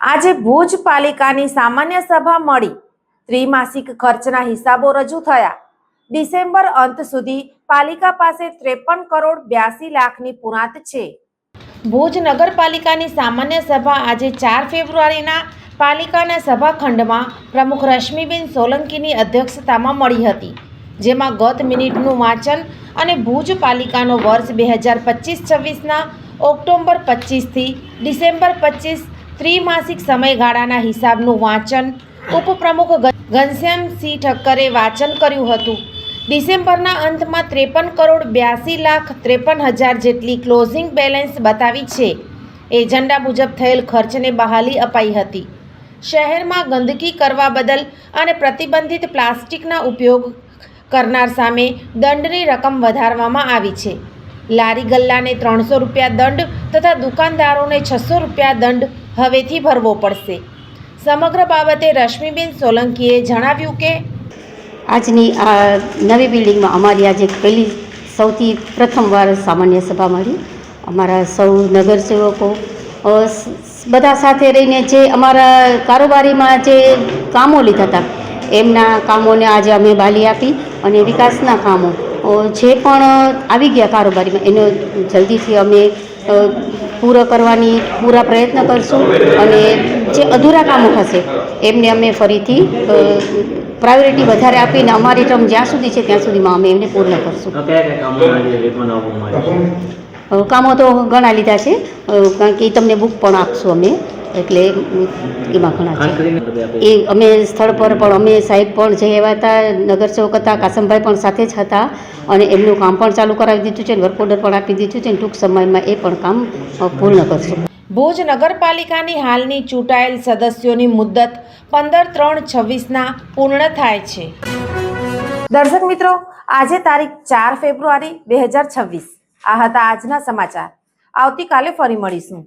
આજે ભુજ પાલિકાની સામાન્ય સભા મળી. ત્રિમાસિક ખર્ચના હિસાબો રજૂ થયા. ડિસેમ્બર અંત સુધી પાલિકા પાસે ત્રેપન કરોડ બ્યાસી લાખની પુરાંત છે. ભુજ નગરપાલિકાની સામાન્ય સભા આજે ચાર ફેબ્રુઆરીના પાલિકાના સભાખંડમાં પ્રમુખ રશ્મિબેન સોલંકીની અધ્યક્ષતામાં મળી હતી, જેમાં ગત મિનિટનું વાંચન અને ભુજ પાલિકાનો વર્ષ બે હજાર પચીસ છવ્વીસના ઓક્ટોબર પચીસથી ડિસેમ્બર પચીસ ત્રિમાસિક સમયગાળાના હિસાબનું વાંચન. ઉપપ્રમુખ ઘનશ્યામ ઘનશ્યામસિંહ ઠક્કરે વાંચન કર્યું હતું. ડિસેમ્બરના અંતમાં ત્રેપન કરોડ બ્યાસી લાખ ત્રેપન હજાર જેટલી ક્લોઝિંગ બેલેન્સ બતાવી છે. એજન્ડા મુજબ થયેલ ખર્ચને બહાલી અપાઈ હતી. શહેરમાં ગંદકી કરવા બદલ અને પ્રતિબંધિત પ્લાસ્ટિકના ઉપયોગ કરનાર સામે દંડની રકમ વધારવામાં આવી છે. લારી ગલ્લાને ત્રણસો રૂપિયા દંડ તથા દુકાનદારોને છસો રૂપિયા દંડ હવેથી ભરવો પડશે. સમગ્ર બાબતે રશ્મિબેન સોલંકીએ જણાવ્યું કે, આજની આ નવી બિલ્ડિંગમાં અમારી આજે પહેલી સૌથી પ્રથમવાર સામાન્ય સભા મળી. અમારા સૌ નગરસેવકો બધા સાથે રહીને જે અમારા કારોબારીમાં જે કામો લીધા હતા, એમના કામોને આજે અમે બાલી આપી અને વિકાસના કામો જે પણ આવી ગયા કારોબારીમાં એનો જલ્દીથી અમે પૂરો કરવાની પૂરા પ્રયત્ન કરશું અને જે અધૂરા કામો હશે એમને અમે ફરીથી પ્રાયોરિટી વધારે આપીને અમારી ટર્મ જ્યાં સુધી છે ત્યાં સુધીમાં અમે એમને પૂર્ણ કરશું. કામો તો ઘણા લીધા છે કારણ કે તમને બુક પણ આપશું અમે. એટલે એમાં ઘણા છે. એ અમે સ્થળ પર પણ અમે સાહેબ પણ જે એવા હતા નગરસેવક હતા કાસમભાઈ પણ સાથે જ હતા અને એમનું કામ પણ ચાલુ કરાવી દીધું છે વર્ક ઓર્ડર પણ આપી દીધું છે ટૂંક સમયમાં એ પણ કામ પૂર્ણ કરશું. ભુજ નગરપાલિકાની હાલની ચૂંટાયેલ સદસ્યોની મુદ્દત પંદર ત્રણ છવ્વીસના પૂર્ણ થાય છે. દર્શક મિત્રો આજે તારીખ ચાર ફેબ્રુઆરી બે હજાર છવ્વીસ. આ હતા આજના સમાચાર. આવતીકાલે ફરી મળીશું.